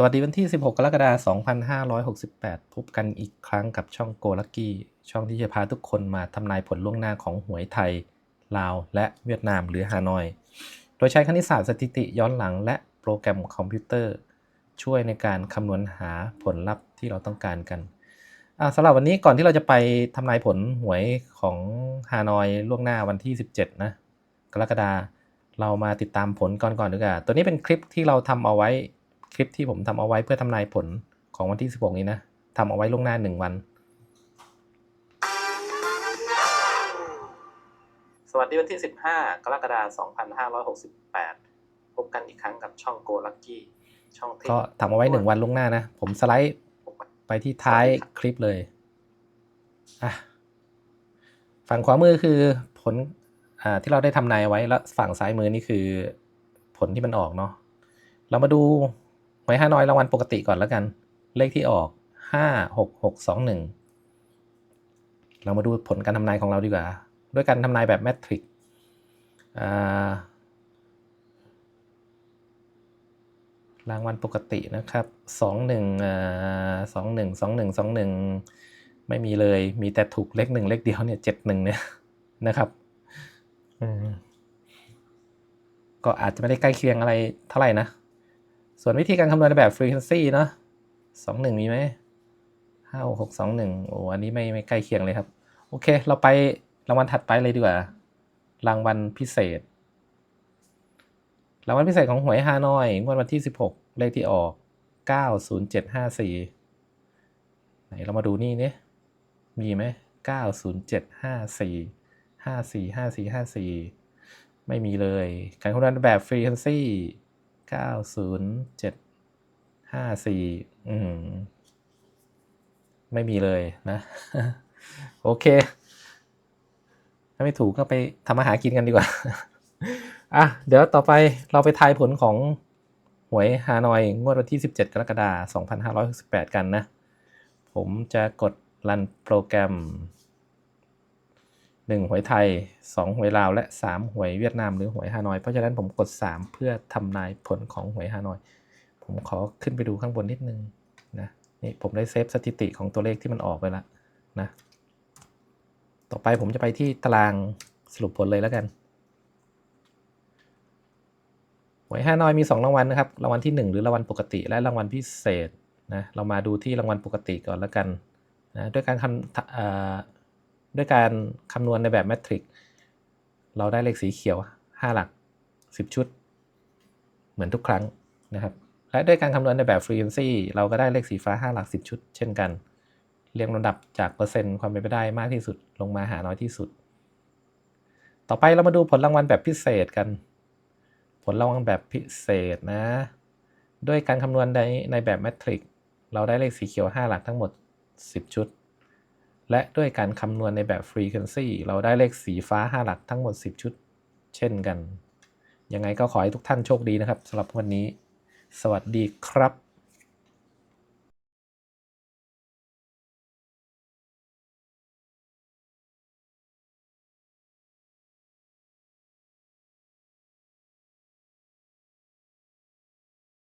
สวัสดีวันที่ 16 กรกฎาคม 2568 พบกันอีกครั้งกับช่องโกลักกี้ ช่องที่จะพาทุกคนมาทำนายผลล่วงหน้าของหวยไทย ลาว และเวียดนามหรือฮานอย โดยใช้คณิตศาสตร์สถิติย้อนหลังและโปรแกรมคอมพิวเตอร์ ช่วยในการคำนวณหาผลลัพธ์ที่เราต้องการกันสำหรับวันนี้ก่อนที่เราจะไปทำนายผลหวยของฮานอยล่วงหน้าวันที่ 17 นะ กรกฎาคมเรามาติดตามผลก่อนก่อนดีกว่าตัวนี้เป็นคลิปที่เราทำเอาไว้ คลิปที่ผมทำเอาไว้เพื่อทำนายผลของวันที่ 16 นี้นะทำเอาไว้ล่วงหน้า 1 วัน สวัสดีวันที่ 15 กรกฎาคม2568 พบกันอีกครั้งกับช่องโกลักกี้ช่องที่ก็ทำเอาไว้ 1 วันล่วงหน้านะ ผมสไลด์ไปที่ท้ายคลิปเลยอะฝั่งขวามือคือผลอ่าที่เราได้ทำนายไว้แล้วฝั่งซ้ายมือนี่คือผลที่มันออกเนาะเรามาดู หวยฮาน้อยรางวัลปกติก่อนแล้วกัน เลขที่ออกห้าหกหกสองหนึ่งเรามาดูผลการทำนายของเราดีกว่า ด้วยการทำนายแบบแมทริกรางวัลปกตินะครับสองหนึ่งสองหนึ่งสองหนึ่งสองหนึ่งไม่มีเลย มีแต่ถูกเลขหนึ่งเลขเดียวเนี่ยเจ็ดหนึ่งเนี่ยนะครับก็อาจจะไม่ได้ใกล้เคียงอะไรเท่าไหร่นะ ส่วนวิธีการคำนวณในแบบ frequency เนาะสองหนึ่งมีไหมห้าหกสองหนึ่งโอ้อันนี้ไม่ไม่ใกล้เคียงเลยครับ โอเค เราไปรางวัลถัดไปเลยดีกว่า รางวัลพิเศษ รางวัลพิเศษของหวยฮานอยงวดวันที่สิบหกเลขที่ออกเก้าศูนย์เจ็ดห้าสี่ไหนเรามาดูนี่เนี่ยมีไหมเก้าศูนย์เจ็ดห้าสี่ห้าสี่ห้าสี่ห้าสี่ไม่มีเลย การคำนวณแบบ frequency เก้าศูนย์เจ็ดห้าสี่อืม ไม่มีเลยนะ โอเค ถ้าไม่ถูกก็ไปทำอาหารกินกันดีกว่า อะ เดี๋ยวต่อไปเราไปทายผลของหวยฮานอยงวดวันที่ 17 กรกฎาคม2568 กันนะ ผมจะกดรันโปรแกรม 1 หวยไทย 2 หวยลาว และ 3 หวยเวียดนามหรือหวยฮานอย เพราะฉะนั้นผมกด 3 เพื่อทำนายผลของหวยฮานอย ผมขอขึ้นไปดูข้างบนนิดนึงนะนี่ผมได้เซฟสถิติของตัวเลขที่มันออกไปแล้วนะต่อไปผมจะไปที่ตารางสรุปผลเลยแล้วกันหวยฮานอยมี 2 รางวัลนะครับ รางวัลที่ 1 หรือรางวัลปกติ และรางวัลพิเศษนะ เรามาดูที่รางวัลปกติก่อนแล้วกันนะด้วยการคำ ด้วยการคำนวณในแบบแมทริกเราได้เลขสีเขียว 5 หลัก 10 ชุด เหมือนทุกครั้งนะครับ และด้วยการคำนวณในแบบ frequency เราก็ได้เลขสีฟ้า 5 หลัก 10 ชุด เช่นกัน เรียงลำดับจากเปอร์เซ็นต์ความเป็นไปได้มากที่สุดลงมาหาน้อยที่สุด ต่อไปเรามาดูผลรางวัลแบบพิเศษกัน ผลรางวัลแบบพิเศษนะ ด้วยการคำนวณในในแบบแมทริกเราได้เลขสีเขียว 5 หลักทั้งหมด 10 ชุด และด้วยการคำนวณในแบบ frequency เราได้เลขสีฟ้า 5 หลักทั้งหมด 10 ชุด เช่นกัน ยังไงก็ขอให้ทุกท่านโชคดีนะครับสำหรับวันนี้ สวัสดีครับ